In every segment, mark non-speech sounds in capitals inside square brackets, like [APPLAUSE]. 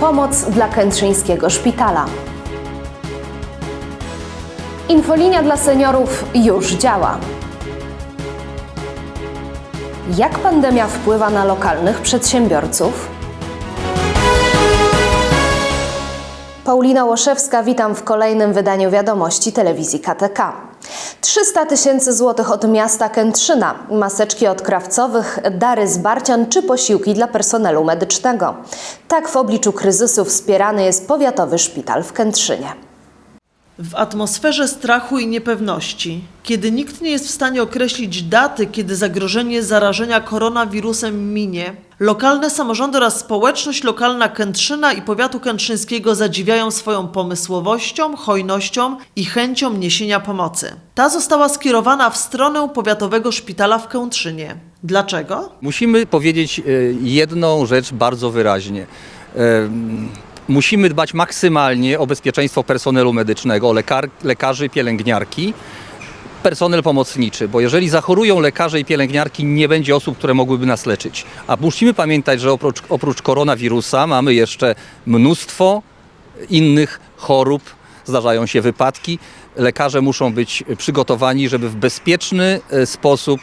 Pomoc dla Kętrzyńskiego Szpitala. Infolinia dla seniorów już działa. Jak pandemia wpływa na lokalnych przedsiębiorców? Paulina Łoszewska, witam w kolejnym wydaniu wiadomości telewizji KTK. 300 tysięcy złotych od miasta Kętrzyna, maseczki od krawcowych, dary z Barcian czy posiłki dla personelu medycznego. Tak w obliczu kryzysu wspierany jest powiatowy szpital w Kętrzynie. W atmosferze strachu i niepewności, kiedy nikt nie jest w stanie określić daty, kiedy zagrożenie zarażenia koronawirusem minie, lokalne samorządy oraz społeczność lokalna Kętrzyna i powiatu kętrzyńskiego zadziwiają swoją pomysłowością, hojnością i chęcią niesienia pomocy. Ta została skierowana w stronę powiatowego szpitala w Kętrzynie. Dlaczego? Musimy powiedzieć e, jedną rzecz bardzo wyraźnie. Musimy dbać maksymalnie o bezpieczeństwo personelu medycznego, lekar, lekarzy, pielęgniarki, personel pomocniczy, bo jeżeli zachorują lekarze i pielęgniarki, nie będzie osób, które mogłyby nas leczyć. A musimy pamiętać, że oprócz, oprócz koronawirusa mamy jeszcze mnóstwo innych chorób, zdarzają się wypadki. Lekarze muszą być przygotowani, żeby w bezpieczny e, sposób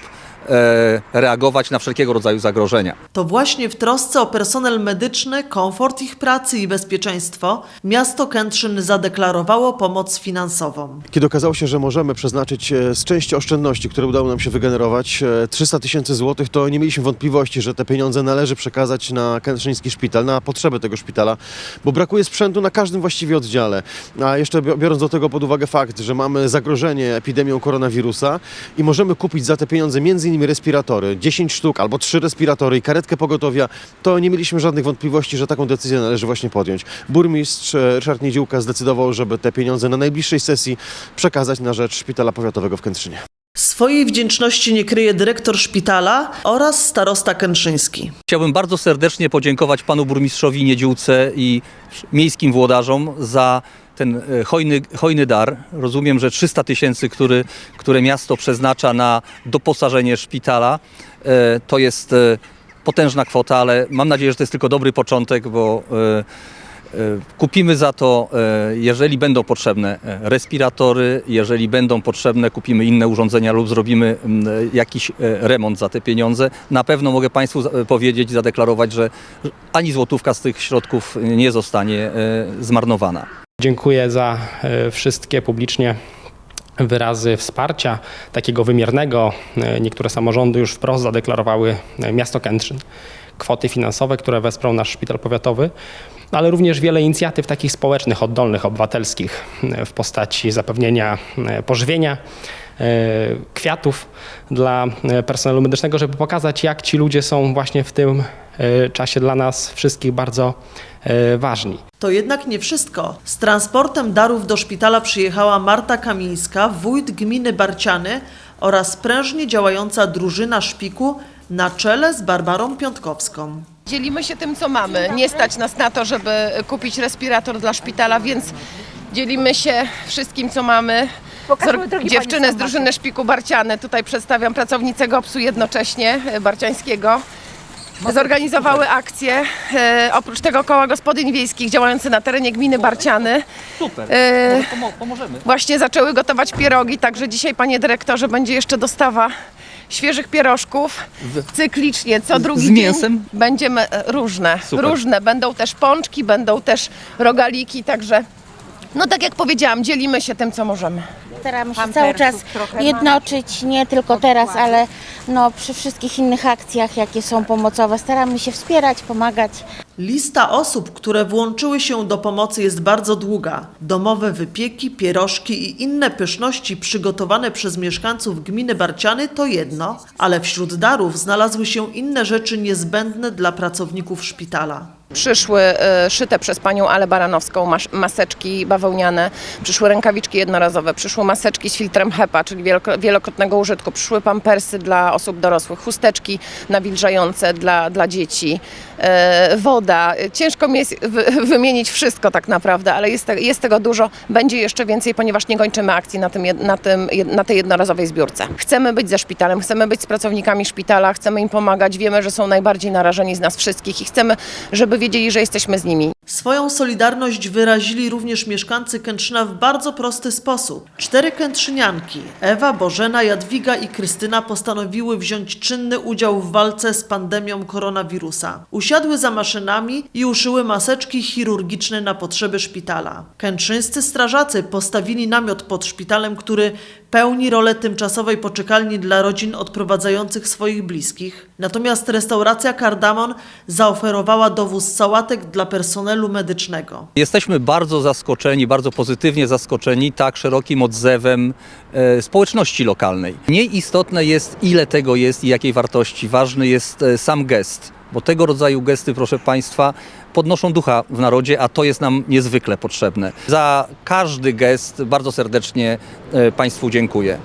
reagować na wszelkiego rodzaju zagrożenia. To właśnie w trosce o personel medyczny, komfort ich pracy i bezpieczeństwo miasto Kętrzyn zadeklarowało pomoc finansową. Kiedy okazało się, że możemy przeznaczyć e, z części oszczędności, które udało nam się wygenerować, e, 300 tysięcy złotych, to nie mieliśmy wątpliwości, że te pieniądze należy przekazać na Kętrzyński Szpital, na potrzeby tego szpitala, bo brakuje sprzętu na każdym właściwie oddziale. A jeszcze bi- biorąc do tego pod uwagę fakt, że mamy zagrożenie epidemią koronawirusa i możemy kupić za te pieniądze między innymi respiratory, 10 sztuk albo 3 respiratory i karetkę pogotowia, to nie mieliśmy żadnych wątpliwości, że taką decyzję należy właśnie podjąć. Burmistrz e, Ryszard Niedziółka zdecydował, żeby te pieniądze na najbliższej sesji przekazać na rzecz Szpitala Powiatowego w Kętrzynie. Swojej wdzięczności nie kryje dyrektor szpitala oraz starosta kętrzyński. Chciałbym bardzo serdecznie podziękować panu burmistrzowi Niedziółce i miejskim włodarzom za ten e, hojny, hojny dar. Rozumiem, że 300 tysięcy, który, które miasto przeznacza na doposażenie szpitala, e, to jest e, potężna kwota, ale mam nadzieję, że to jest tylko dobry początek, bo Kupimy za to, jeżeli będą potrzebne respiratory, jeżeli będą potrzebne, kupimy inne urządzenia lub zrobimy jakiś remont za te pieniądze. Na pewno mogę Państwu powiedzieć, zadeklarować, że ani złotówka z tych środków nie zostanie zmarnowana. Dziękuję za e, wszystkie publicznie wyrazy wsparcia, takiego wymiernego. E, Niektóre samorządy już wprost zadeklarowały e, miasto Kętrzyn. Kwoty finansowe, które wesprą nasz szpital powiatowy, ale również wiele inicjatyw takich społecznych, oddolnych, obywatelskich w postaci zapewnienia pożywienia, kwiatów dla personelu medycznego, żeby pokazać, jak ci ludzie są właśnie w tym czasie dla nas wszystkich bardzo e, ważni. To jednak nie wszystko. Z transportem darów do szpitala przyjechała Marta Kamińska, wójt gminy Barciany oraz prężnie działająca drużyna szpiku na czele z Barbarą Piątkowską. Dzielimy się tym, co mamy. Nie stać nas na to, żeby kupić respirator dla szpitala, więc dzielimy się wszystkim, co mamy. Zor- dziewczynę z drużyny Szpiku Barciany, tutaj przedstawiam pracownicę GOPS-u jednocześnie, e, barciańskiego. Zorganizowały akcję, e, oprócz tego koła gospodyń wiejskich działające na terenie gminy Barciany. Super, E, pomożemy. Właśnie zaczęły gotować pierogi, także dzisiaj, panie dyrektorze, będzie jeszcze dostawa świeżych pierożków. Cyklicznie, co drugi z dzień mięsem? będziemy e, różne, Super. różne. Będą też pączki, będą też rogaliki, także no tak jak powiedziałam, dzielimy się tym, co możemy. Staramy się cały czas jednoczyć, nie tylko teraz, ale no, przy wszystkich innych akcjach, jakie są pomocowe. Staramy się wspierać, pomagać. Lista osób, które włączyły się do pomocy jest bardzo długa. Domowe wypieki, pierożki i inne pyszności przygotowane przez mieszkańców gminy Barciany to jedno, ale wśród darów znalazły się inne rzeczy niezbędne dla pracowników szpitala. Przyszły e, szyte przez panią Ale Baranowską maseczki bawełniane, przyszły rękawiczki jednorazowe, przyszły maseczki z filtrem HEPA, czyli wielokrotnego użytku, przyszły pampersy dla osób dorosłych, chusteczki nawilżające dla, dla dzieci, e, woda. Ciężko mi jest wy, wymienić wszystko tak naprawdę, ale jest, jest tego dużo. Będzie jeszcze więcej, ponieważ nie kończymy akcji na, tym, na, tym, na tej jednorazowej zbiórce. Chcemy być ze szpitalem, chcemy być z pracownikami szpitala, chcemy im pomagać. Wiemy, że są najbardziej narażeni z nas wszystkich i chcemy, żeby wiedzieli, że jesteśmy z nimi. Swoją solidarność wyrazili również mieszkańcy Kętrzyna w bardzo prosty sposób. Cztery kętrzynianki, Ewa, Bożena, Jadwiga i Krystyna postanowiły wziąć czynny udział w walce z pandemią koronawirusa. Usiadły za maszynami i uszyły maseczki chirurgiczne na potrzeby szpitala. Kętrzyńscy strażacy postawili namiot pod szpitalem, który pełni rolę tymczasowej poczekalni dla rodzin odprowadzających swoich bliskich. Natomiast restauracja Kardamon zaoferowała dowóz sałatek dla personelu medycznego. Jesteśmy bardzo zaskoczeni, bardzo pozytywnie zaskoczeni tak szerokim odzewem e, społeczności lokalnej. Mniej istotne jest, ile tego jest i jakiej wartości. Ważny jest e, sam gest, bo tego rodzaju gesty, proszę Państwa, podnoszą ducha w narodzie, a to jest nam niezwykle potrzebne. Za każdy gest bardzo serdecznie e, Państwu dziękuję.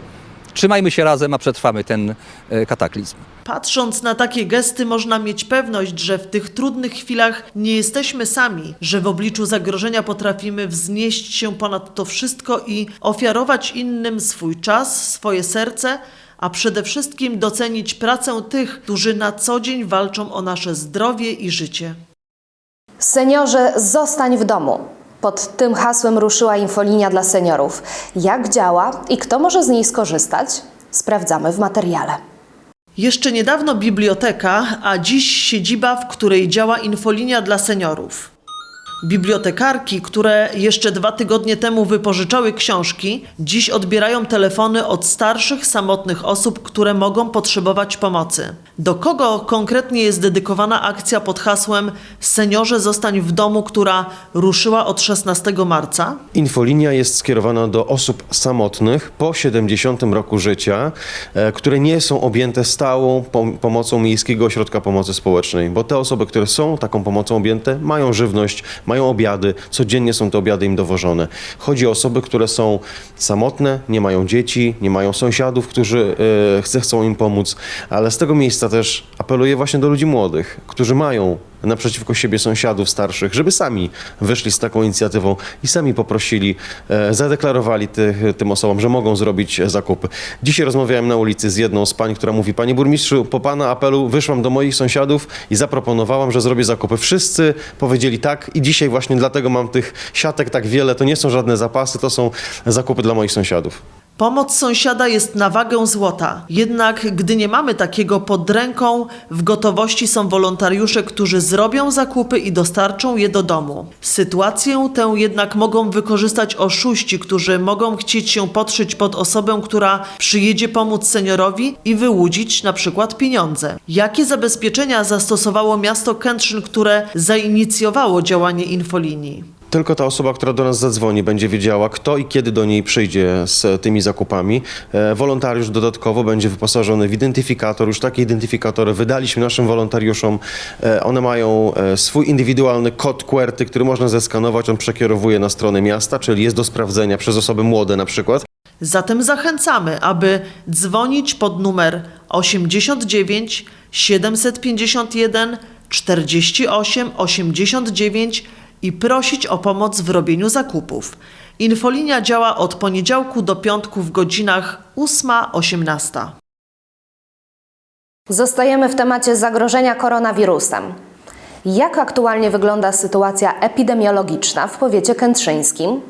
Trzymajmy się razem, a przetrwamy ten e, kataklizm. Patrząc na takie gesty, można mieć pewność, że w tych trudnych chwilach nie jesteśmy sami, że w obliczu zagrożenia potrafimy wznieść się ponad to wszystko i ofiarować innym swój czas, swoje serce, a przede wszystkim docenić pracę tych, którzy na co dzień walczą o nasze zdrowie i życie. Seniorze, zostań w domu. Pod tym hasłem ruszyła infolinia dla seniorów. Jak działa i kto może z niej skorzystać? Sprawdzamy w materiale. Jeszcze niedawno biblioteka, a dziś siedziba, w której działa infolinia dla seniorów. Bibliotekarki, które jeszcze dwa tygodnie temu wypożyczały książki, dziś odbierają telefony od starszych, samotnych osób, które mogą potrzebować pomocy. Do kogo konkretnie jest dedykowana akcja pod hasłem Seniorze zostań w domu, która ruszyła od 16 marca? Infolinia jest skierowana do osób samotnych po 70 roku życia, e, które nie są objęte stałą pom- pomocą Miejskiego Ośrodka Pomocy Społecznej, bo te osoby, które są taką pomocą objęte, mają żywność, mają obiady, codziennie są te obiady im dowożone. Chodzi o osoby, które są samotne, nie mają dzieci, nie mają sąsiadów, którzy e, chcą im pomóc, ale z tego miejsca też apeluję właśnie do ludzi młodych, którzy mają naprzeciwko siebie sąsiadów starszych, żeby sami wyszli z taką inicjatywą i sami poprosili, e, zadeklarowali tym osobom, że mogą zrobić e, zakupy. Dzisiaj rozmawiałem na ulicy z jedną z pań, która mówi, panie burmistrzu, po pana apelu wyszłam do moich sąsiadów i zaproponowałam, że zrobię zakupy. Wszyscy powiedzieli tak i dzisiaj właśnie dlatego mam tych siatek tak wiele. To nie są żadne zapasy, to są zakupy dla moich sąsiadów. Pomoc sąsiada jest na wagę złota. Jednak gdy nie mamy takiego pod ręką, w gotowości są wolontariusze, którzy zrobią zakupy i dostarczą je do domu. Sytuację tę jednak mogą wykorzystać oszuści, którzy mogą chcieć się podszyć pod osobę, która przyjedzie pomóc seniorowi i wyłudzić na przykład pieniądze. Jakie zabezpieczenia zastosowało miasto Kętrzyn, które zainicjowało działanie infolinii? Tylko ta osoba, która do nas zadzwoni, będzie wiedziała, kto i kiedy do niej przyjdzie z tymi zakupami. E, Wolontariusz dodatkowo będzie wyposażony w identyfikator. Już takie identyfikatory wydaliśmy naszym wolontariuszom. E, One mają e, swój indywidualny kod QWERTY, który można zeskanować. On przekierowuje na stronę miasta, czyli jest do sprawdzenia przez osoby młode na przykład. Zatem zachęcamy, aby dzwonić pod numer 89 751 48 89 i prosić o pomoc w robieniu zakupów. Infolinia działa od poniedziałku do piątku w godzinach 8-18. Zostajemy w temacie zagrożenia koronawirusem. Jak aktualnie wygląda sytuacja epidemiologiczna w powiecie kętrzyńskim?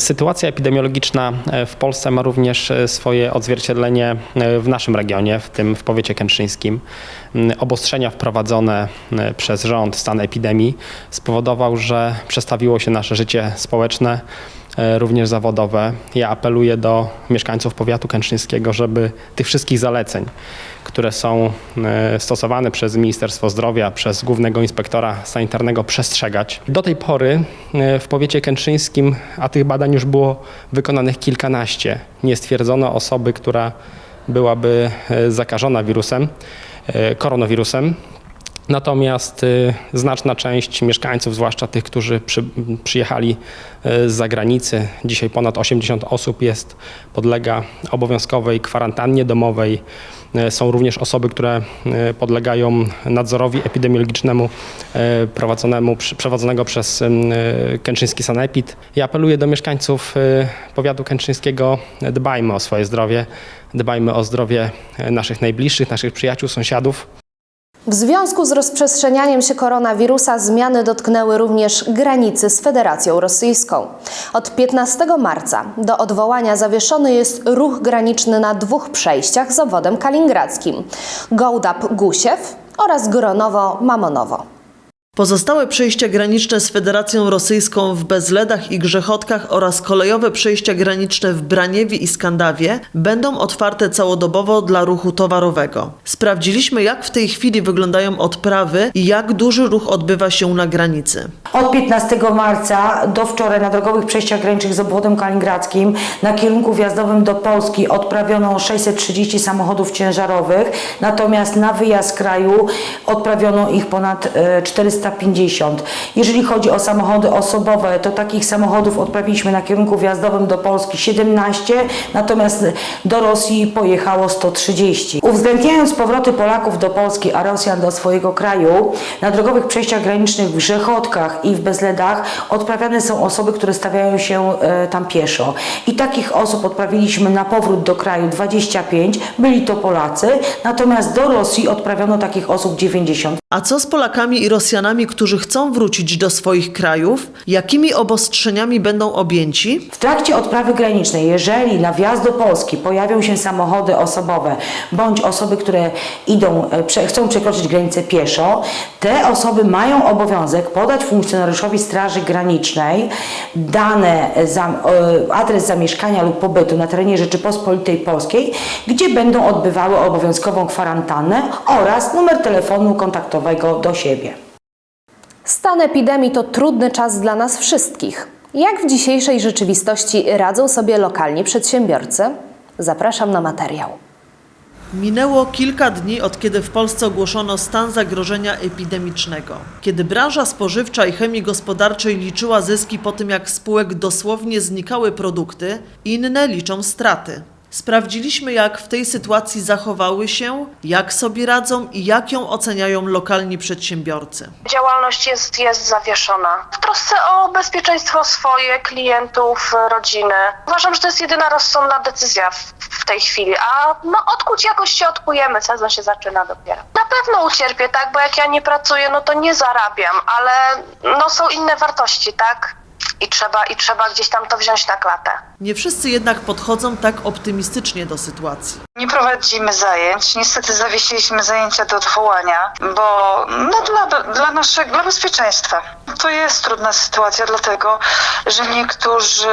Sytuacja epidemiologiczna e, w Polsce ma również e, swoje odzwierciedlenie e, w naszym regionie, w tym w powiecie kętrzyńskim. Mm, Obostrzenia wprowadzone przez rząd, stan epidemii spowodował, że przestawiło się nasze życie społeczne, również zawodowe. Ja apeluję do mieszkańców powiatu kętrzyńskiego, żeby tych wszystkich zaleceń, które są e, stosowane przez Ministerstwo Zdrowia, przez Głównego Inspektora Sanitarnego przestrzegać. Do tej pory e, w powiecie kętrzyńskim, a tych badań już było wykonanych kilkanaście, nie stwierdzono osoby, która byłaby e, zakażona wirusem, e, koronawirusem. Natomiast y, znaczna część mieszkańców, zwłaszcza tych, którzy przy, przyjechali y, z zagranicy, dzisiaj ponad 80 osób jest, podlega obowiązkowej kwarantannie domowej. Y, Są również osoby, które podlegają nadzorowi epidemiologicznemu prowadzonemu, przewadzonego przez Kęczyński Sanepid. Ja apeluję do mieszkańców powiatu kęczyńskiego, dbajmy o swoje zdrowie, dbajmy o zdrowie naszych najbliższych, naszych przyjaciół, sąsiadów. W związku z rozprzestrzenianiem się koronawirusa zmiany dotknęły również granicy z Federacją Rosyjską. Od 15 marca do odwołania zawieszony jest ruch graniczny na dwóch przejściach z obwodem kaliningradzkim: Gołdap-Gusiew oraz Goronowo-Mamonowo. Pozostałe przejścia graniczne z Federacją Rosyjską w Bezledach i Grzechotkach oraz kolejowe przejścia graniczne w Braniewie i Skandawie będą otwarte całodobowo dla ruchu towarowego. Sprawdziliśmy, jak w tej chwili wyglądają odprawy i jak duży ruch odbywa się na granicy. Od 15 marca do wczoraj na drogowych przejściach granicznych z obwodem kaliningradzkim na kierunku wjazdowym do Polski odprawiono 630 samochodów ciężarowych, natomiast na wyjazd kraju odprawiono ich ponad e, 450. Jeżeli chodzi o samochody osobowe, to takich samochodów odprawiliśmy na kierunku wjazdowym do Polski 17, natomiast do Rosji pojechało 130. Uwzględniając powroty Polaków do Polski, a Rosjan do swojego kraju, na drogowych przejściach granicznych w Grzechotkach i w Bezledach odprawiane są osoby, które stawiają się e, tam pieszo. I takich osób odprawiliśmy na powrót do kraju 25, byli to Polacy, natomiast do Rosji odprawiono takich osób 90. A co z Polakami i Rosjanami, którzy chcą wrócić do swoich krajów? Jakimi obostrzeniami będą objęci? W trakcie odprawy granicznej, jeżeli na wjazd do Polski pojawią się samochody osobowe bądź osoby, które idą, e, chcą przekroczyć granicę pieszo, te osoby mają obowiązek podać funkcjonariuszowi Straży Granicznej dane, e, adres zamieszkania lub pobytu na terenie Rzeczypospolitej Polskiej, gdzie będą odbywały obowiązkową kwarantannę oraz numer telefonu kontaktowego do siebie. Stan epidemii to trudny czas dla nas wszystkich. Jak w dzisiejszej rzeczywistości radzą sobie lokalni przedsiębiorcy? Zapraszam na materiał. Minęło kilka dni od kiedy w Polsce ogłoszono stan zagrożenia epidemicznego. Kiedy branża spożywcza i chemii gospodarczej liczyła zyski po tym, jak spółek dosłownie znikały produkty, inne liczą straty. Sprawdziliśmy, jak w tej sytuacji zachowały się, jak sobie radzą i jak ją oceniają lokalni przedsiębiorcy. Działalność jest, jest zawieszona. W trosce o bezpieczeństwo swoje, klientów, rodziny. Uważam, że to jest jedyna rozsądna decyzja w, w tej chwili. A no, odkuć jakoś się odkujemy, sezon się zaczyna dopiero. Na pewno ucierpię, tak, bo jak ja nie pracuję, no to nie zarabiam, ale no są inne wartości, tak? I trzeba, I trzeba gdzieś tam to wziąć na klatę. Nie wszyscy jednak podchodzą tak optymistycznie do sytuacji. Nie prowadzimy zajęć. Niestety zawiesiliśmy zajęcia do odwołania, bo no, dla, dla naszego dla bezpieczeństwa. To jest trudna sytuacja, dlatego że niektórzy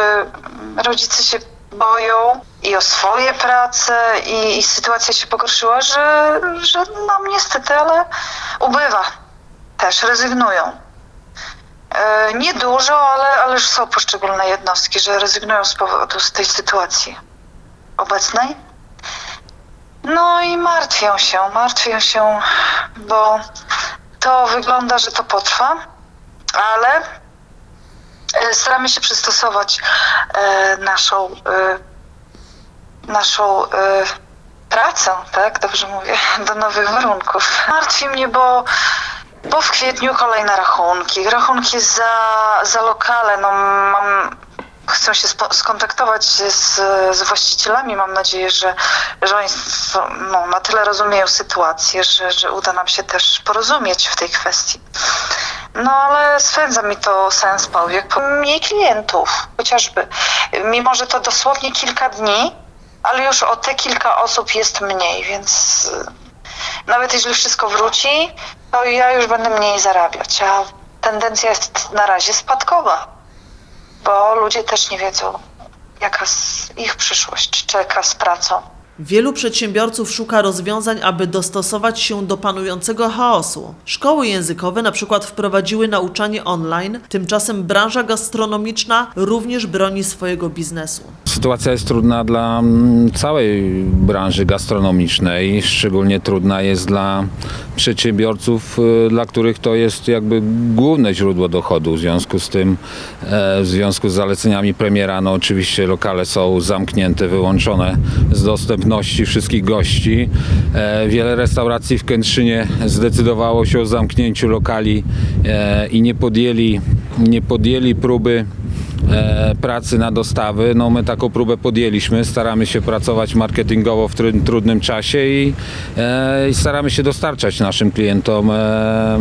rodzice się boją i o swoje prace i, i sytuacja się pogorszyła, że, że no niestety, ale ubywa. Też rezygnują. E, Niedużo, ale, ale już są poszczególne jednostki, że rezygnują z powodu z tej sytuacji obecnej. No i martwią się, martwią się, bo to wygląda, że to potrwa, ale e, staramy się przystosować e, naszą, naszą pracę, tak, dobrze mówię, [LAUGHS] do nowych warunków. Martwi mnie, bo bo w kwietniu kolejne rachunki. Rachunki za, za lokale. No, mam, chcę się skontaktować z, z właścicielami. Mam nadzieję, że, że oni są, no, na tyle rozumieją sytuację, że, że uda nam się też porozumieć w tej kwestii. No ale spędza mi to sens powiek. Mniej klientów chociażby. Mimo, że to dosłownie kilka dni, ale już o te kilka osób jest mniej, więc nawet jeśli wszystko wróci, to ja już będę mniej zarabiać, a tendencja jest na razie spadkowa, bo ludzie też nie wiedzą, jaka ich przyszłość czeka z pracą. Wielu przedsiębiorców szuka rozwiązań, aby dostosować się do panującego chaosu. Szkoły językowe na przykład wprowadziły nauczanie online, tymczasem branża gastronomiczna również broni swojego biznesu. sytuacja jest trudna dla mm, całej branży gastronomicznej. Szczególnie trudna jest dla przedsiębiorców, y, dla których to jest jakby główne źródło dochodu. W związku z tym, e, w związku z zaleceniami premiera, no oczywiście lokale są zamknięte, wyłączone z dostępności wszystkich gości. E, Wiele restauracji w Kętrzynie zdecydowało się o zamknięciu lokali e, i nie podjęli, nie podjęli próby pracy na dostawy. No my taką próbę podjęliśmy, staramy się pracować marketingowo w tru- trudnym czasie i, e, i staramy się dostarczać naszym klientom e,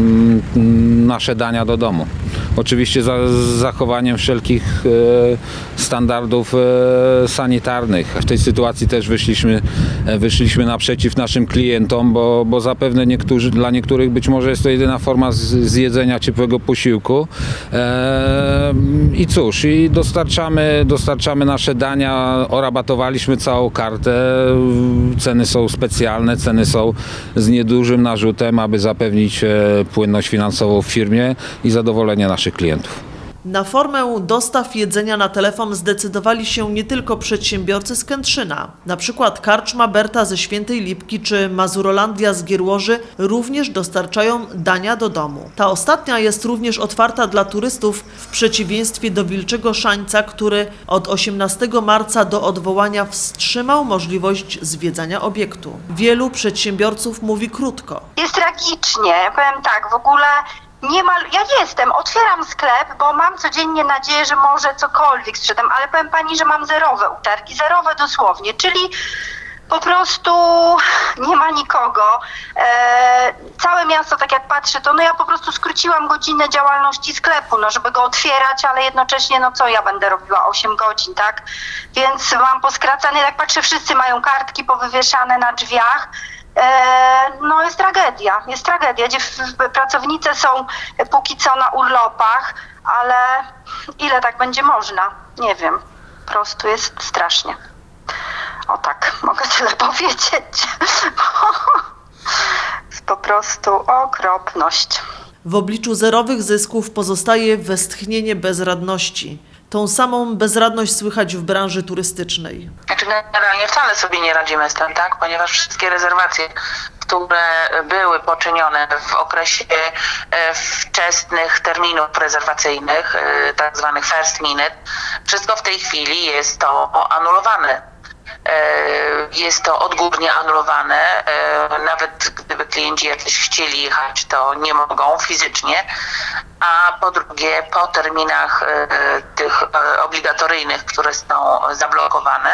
nasze dania do domu. Oczywiście za, z zachowaniem wszelkich e, standardów e, sanitarnych. W tej sytuacji też wyszliśmy, e, wyszliśmy naprzeciw naszym klientom, bo, bo zapewne niektórzy, dla niektórych być może jest to jedyna forma zjedzenia ciepłego posiłku. E, I cóż, i dostarczamy, dostarczamy nasze dania, orabatowaliśmy całą kartę. Ceny są specjalne, ceny są z niedużym narzutem, aby zapewnić e, płynność finansową w firmie i zadowolenie naszych klientów. Na formę dostaw jedzenia na telefon zdecydowali się nie tylko przedsiębiorcy z Kętrzyna. Na przykład Karczma Berta ze Świętej Lipki czy Mazurolandia z Gierłoży również dostarczają dania do domu. Ta ostatnia jest również otwarta dla turystów w przeciwieństwie do Wilczego Szańca, który od 18 marca do odwołania wstrzymał możliwość zwiedzania obiektu. Wielu przedsiębiorców mówi krótko. Jest tragicznie, powiem tak, w ogóle nie ma, ja jestem, otwieram sklep, bo mam codziennie nadzieję, że może cokolwiek sprzedam, ale powiem pani, że mam zerowe utargi, zerowe dosłownie, czyli po prostu nie ma nikogo. E, całe miasto, tak jak patrzę, to no ja po prostu skróciłam godzinę działalności sklepu, no żeby go otwierać, ale jednocześnie no co ja będę robiła 8 godzin, tak? Więc mam poskracane, jak patrzę, wszyscy mają kartki powywieszane na drzwiach. E, no jest tragedia, jest tragedia. Pracownice są póki co na urlopach, ale ile tak będzie można? Nie wiem. Po prostu jest strasznie. O tak, mogę [LAUGHS] tyle powiedzieć. [LAUGHS] po prostu okropność. W obliczu zerowych zysków pozostaje westchnienie bezradności. Tą samą bezradność słychać w branży turystycznej. Znaczy generalnie wcale sobie nie radzimy z tym, tak? Ponieważ wszystkie rezerwacje, które były poczynione w okresie e, wczesnych terminów rezerwacyjnych, e, tak zwanych first minute, wszystko w tej chwili jest to anulowane. E, Jest to odgórnie anulowane. E, Nawet gdyby klienci jacyś chcieli jechać, to nie mogą fizycznie. A po drugie, po terminach e, tych e, obligatoryjnych, które są zablokowane,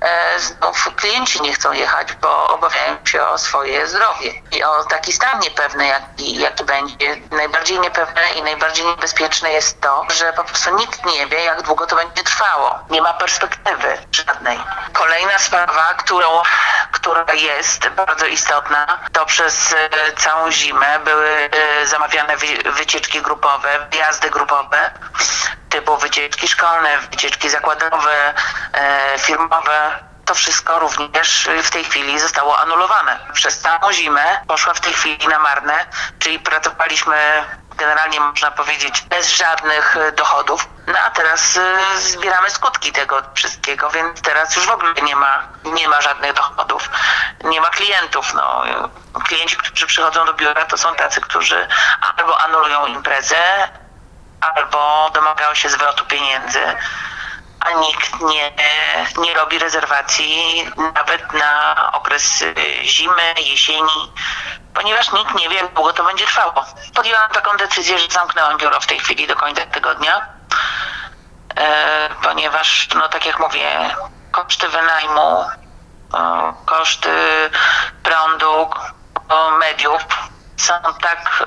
e, znów klienci nie chcą jechać, bo obawiają się o swoje zdrowie i o taki stan niepewny, jaki, jaki będzie. Najbardziej niepewne i najbardziej niebezpieczne jest to, że po prostu nikt nie wie, jak długo to będzie trwało. Nie ma perspektywy żadnej. Kolejna sprawa, którą, która jest bardzo istotna, to przez e, całą zimę były e, zamawiane wy- wycieczki grupowe, wjazdy grupowe, typu wycieczki szkolne, wycieczki zakładowe, e, firmowe. To wszystko również w tej chwili zostało anulowane. Przez całą zimę poszła w tej chwili na marne, czyli pracowaliśmy generalnie można powiedzieć bez żadnych e, dochodów. No a teraz e, zbieramy skutki tego wszystkiego, więc teraz już w ogóle nie ma, nie ma żadnych dochodów, nie ma klientów. No. E, Klienci, którzy przychodzą do biura, to są tacy, którzy albo anulują imprezę, albo domagają się zwrotu pieniędzy, a nikt nie, nie robi rezerwacji nawet na okres y, zimy, jesieni, ponieważ nikt nie wie, jak długo to będzie trwało. Podjęłam taką decyzję, że zamknęłam biuro w tej chwili do końca tygodnia, e, ponieważ, no tak jak mówię, koszty wynajmu, e, koszty prądu, e, mediów są tak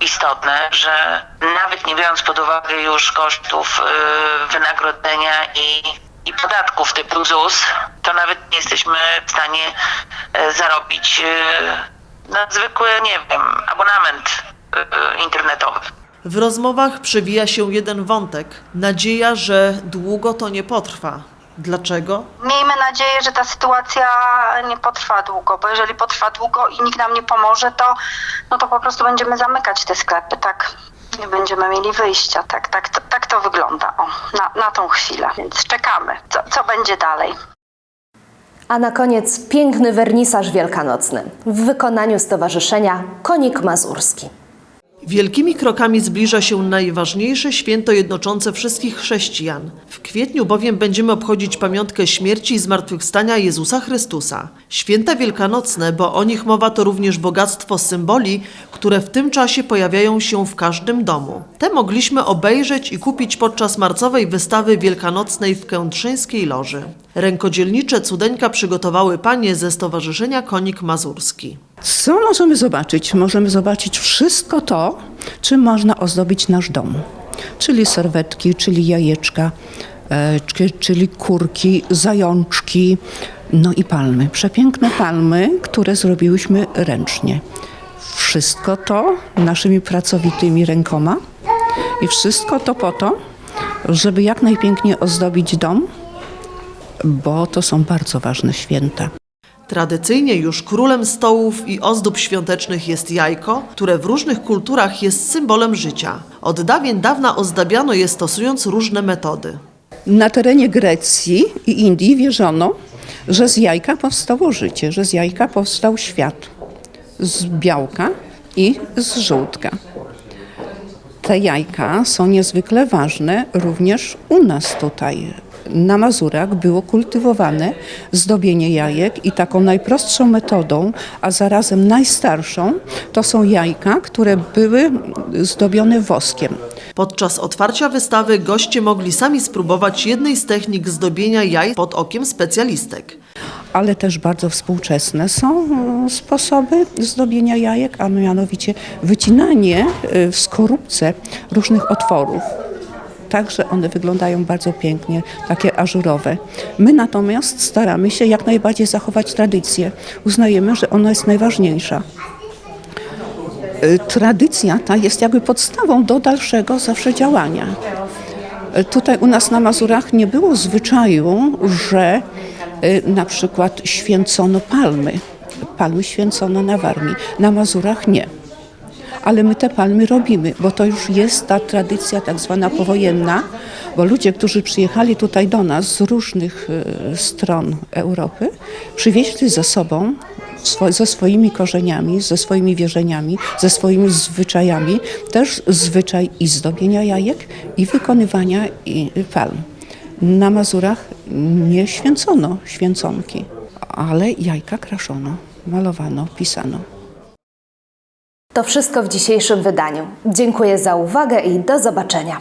istotne, że nawet nie biorąc pod uwagę już kosztów wynagrodzenia i, i podatków typu ZUS, to nawet nie jesteśmy w stanie zarobić na zwykły, nie wiem, abonament e, internetowy. W rozmowach przewija się jeden wątek nadzieja, że długo to nie potrwa. Dlaczego? Miejmy nadzieję, że ta sytuacja nie potrwa długo, bo jeżeli potrwa długo i nikt nam nie pomoże, to, no to po prostu będziemy zamykać te sklepy, tak. nie będziemy mieli wyjścia. Tak, tak, to, tak to wygląda o, na, na tą chwilę, więc czekamy, co, co będzie dalej. A na koniec piękny wernisaż wielkanocny w wykonaniu Stowarzyszenia Konik Mazurski. Wielkimi krokami zbliża się najważniejsze święto jednoczące wszystkich chrześcijan. W kwietniu bowiem będziemy obchodzić pamiątkę śmierci i zmartwychwstania Jezusa Chrystusa. Święta wielkanocne, bo o nich mowa, to również bogactwo symboli, które w tym czasie pojawiają się w każdym domu. Te mogliśmy obejrzeć i kupić podczas marcowej wystawy wielkanocnej w Kętrzyńskiej Loży. Rękodzielnicze cudeńka przygotowały panie ze Stowarzyszenia Konik Mazurski. Co możemy zobaczyć? Możemy zobaczyć wszystko to, czym można ozdobić nasz dom. Czyli serwetki, czyli jajeczka, e, czy- czyli kurki, zajączki, no i palmy. Przepiękne palmy, które zrobiłyśmy ręcznie. Wszystko to naszymi pracowitymi rękoma i wszystko to po to, żeby jak najpiękniej ozdobić dom, bo to są bardzo ważne święta. Tradycyjnie już królem stołów i ozdób świątecznych jest jajko, które w różnych kulturach jest symbolem życia. Od dawien dawna ozdabiano je stosując różne metody. Na terenie Grecji i Indii wierzono, że z jajka powstało życie, że z jajka powstał świat. Z białka i z żółtka. Te jajka są niezwykle ważne również u nas tutaj. Na Mazurach było kultywowane zdobienie jajek i taką najprostszą metodą, a zarazem najstarszą, to są jajka, które były zdobione woskiem. Podczas otwarcia wystawy goście mogli sami spróbować jednej z technik zdobienia jaj pod okiem specjalistek. ale też bardzo współczesne są e, sposoby zdobienia jajek, a mianowicie wycinanie e, w skorupce różnych otworów. Także one wyglądają bardzo pięknie, takie ażurowe. My natomiast staramy się jak najbardziej zachować tradycję. Uznajemy, że ona jest najważniejsza. E, Tradycja ta jest jakby podstawą do dalszego zawsze działania. E, Tutaj u nas na Mazurach nie było zwyczaju, że e, na przykład święcono palmy. Palmy święcono na Warmii, na Mazurach nie. Ale my te palmy robimy, bo to już jest ta tradycja tak zwana powojenna, bo ludzie, którzy przyjechali tutaj do nas z różnych e, stron Europy, przywieźli ze sobą ze swoimi korzeniami, ze swoimi wierzeniami, ze swoimi zwyczajami, też zwyczaj i zdobienia jajek, i wykonywania palm. Na Mazurach nie święcono święconki, ale jajka kraszono, malowano, pisano. To wszystko w dzisiejszym wydaniu. Dziękuję za uwagę i do zobaczenia.